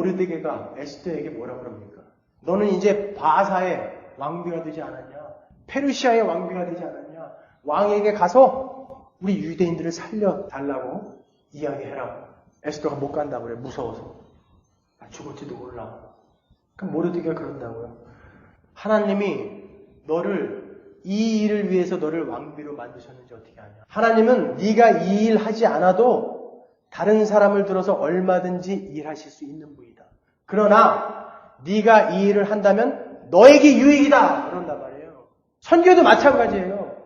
모르드게가 에스더에게 뭐라 그럽니까? 너는 이제 바사의 왕비가 되지 않았냐? 페르시아의 왕비가 되지 않았냐? 왕에게 가서 우리 유대인들을 살려달라고 이야기해라. 에스더가 못 간다고 그래. 무서워서. 아, 죽을지도 몰라. 그럼 모르드게가 그런다고요. 하나님이 너를 이 일을 위해서 너를 왕비로 만드셨는지 어떻게 아냐? 하나님은 네가 이 일 하지 않아도 다른 사람을 들어서 얼마든지 일하실 수 있는 분이다. 그러나 네가 이 일을 한다면 너에게 유익이다. 그런단 말이에요. 선교도 마찬가지예요.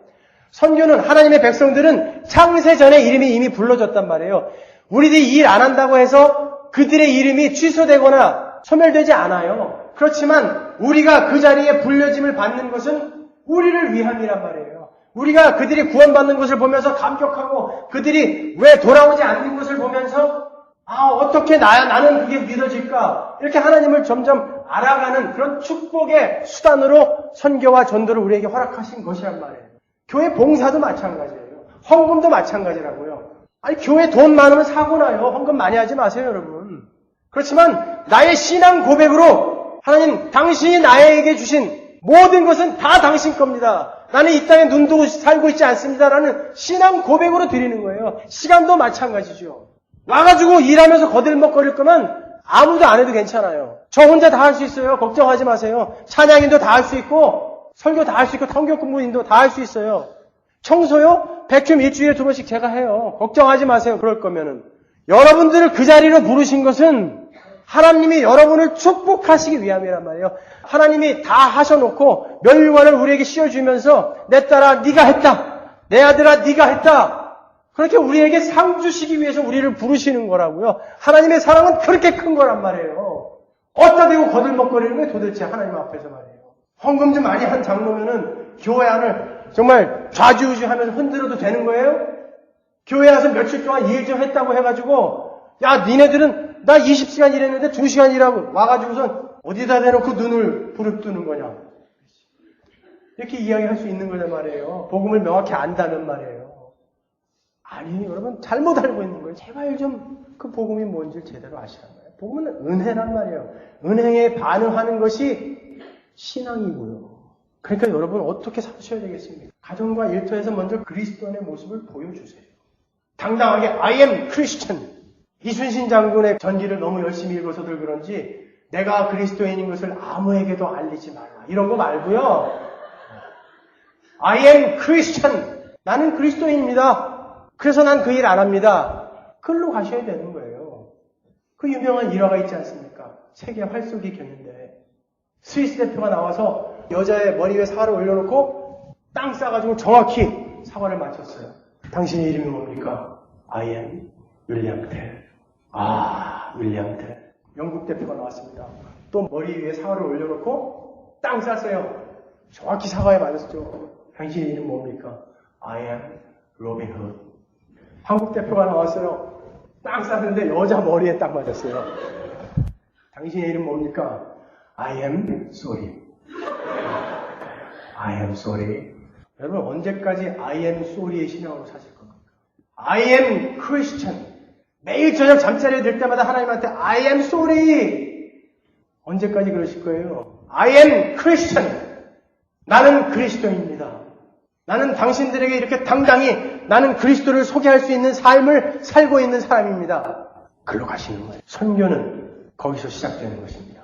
선교는 하나님의 백성들은 창세 전에 이름이 이미 불러졌단 말이에요. 우리들이 일 안 한다고 해서 그들의 이름이 취소되거나 소멸되지 않아요. 그렇지만 우리가 그 자리에 불려짐을 받는 것은 우리를 위함이란 말이에요. 우리가 그들이 구원받는 것을 보면서 감격하고 그들이 왜 돌아오지 않는 것을 보면서 아 어떻게 나, 나는 그게 믿어질까 이렇게 하나님을 점점 알아가는 그런 축복의 수단으로 선교와 전도를 우리에게 허락하신 것이란 말이에요. 교회 봉사도 마찬가지예요. 헌금도 마찬가지라고요. 아니 교회 돈 많으면 사고 나요. 헌금 많이 하지 마세요 여러분. 그렇지만 나의 신앙 고백으로 하나님 당신이 나에게 주신 모든 것은 다 당신 겁니다. 나는 이 땅에 눈 두고 살고 있지 않습니다라는 신앙 고백으로 드리는 거예요. 시간도 마찬가지죠. 와가지고 일하면서 거들먹거릴 거면 아무도 안 해도 괜찮아요. 저 혼자 다 할 수 있어요. 걱정하지 마세요. 찬양인도 다 할 수 있고 설교 다 할 수 있고 성격 공부인도 다 할 수 있어요. 청소요? 백큐 일주일에 두 번씩 제가 해요. 걱정하지 마세요. 그럴 거면은. 여러분들을 그 자리로 부르신 것은 하나님이 여러분을 축복하시기 위함이란 말이에요. 하나님이 다 하셔놓고 멸관을 우리에게 씌워주면서 내 딸아 네가 했다. 내 아들아 네가 했다. 그렇게 우리에게 상 주시기 위해서 우리를 부르시는 거라고요. 하나님의 사랑은 그렇게 큰 거란 말이에요. 어디다 대고 거들먹거리는 거예요 도대체 하나님 앞에서 말이에요. 헌금 좀 많이 한 장로면은 교회 안을 정말 좌지우지하면서 흔들어도 되는 거예요? 교회 와서 며칠 동안 일 좀 했다고 해가지고 야 니네들은 나 20시간 일했는데 2시간 일하고 와가지고선 어디다 대놓고 눈을 부릅뜨는 거냐. 이렇게 이야기할 수 있는 거란 말이에요. 복음을 명확히 안다는 말이에요. 아니 여러분 잘못 알고 있는 거예요. 제발 좀 그 복음이 뭔지 제대로 아시란 말이에요. 복음은 은혜란 말이에요. 은혜에 반응하는 것이 신앙이고요. 그러니까 여러분 어떻게 사셔야 되겠습니까? 가정과 일터에서 먼저 그리스도인의 모습을 보여주세요. 당당하게 I am Christian. 이순신 장군의 전기를 너무 열심히 읽어서들 그런지 내가 그리스도인인 것을 아무에게도 알리지 말라. 이런 거 말고요. I am Christian. 나는 그리스도인입니다. 그래서 난 그 일 안 합니다. 글로 가셔야 되는 거예요. 그 유명한 일화가 있지 않습니까? 세계 활쏘기 경인데 스위스 대표가 나와서 여자의 머리 위에 사과를 올려놓고 땅 싸가지고 정확히 사과를 맞췄어요. 당신의 이름이 뭡니까? I am 윌리엄 텔. 아, 윌리엄 텔. 영국 대표가 나왔습니다. 또 머리 위에 사과를 올려놓고 땅 쌌어요. 정확히 사과에 맞았죠. 당신의 이름 뭡니까? I am 로빈 훗. 한국 대표가 나왔어요. 땅 쌌는데 여자 머리에 딱 맞았어요. 당신의 이름 뭡니까? I am sorry. I am sorry. 여러분 언제까지 I am sorry의 신앙으로 사실 겁니까? I am Christian. 매일 저녁 잠자리에 들 때마다 하나님한테 I am sorry. 언제까지 그러실 거예요? I am Christian. 나는 그리스도입니다. 나는 당신들에게 이렇게 당당히 나는 그리스도를 소개할 수 있는 삶을 살고 있는 사람입니다. 글로 가시는 거예요. 선교는 거기서 시작되는 것입니다.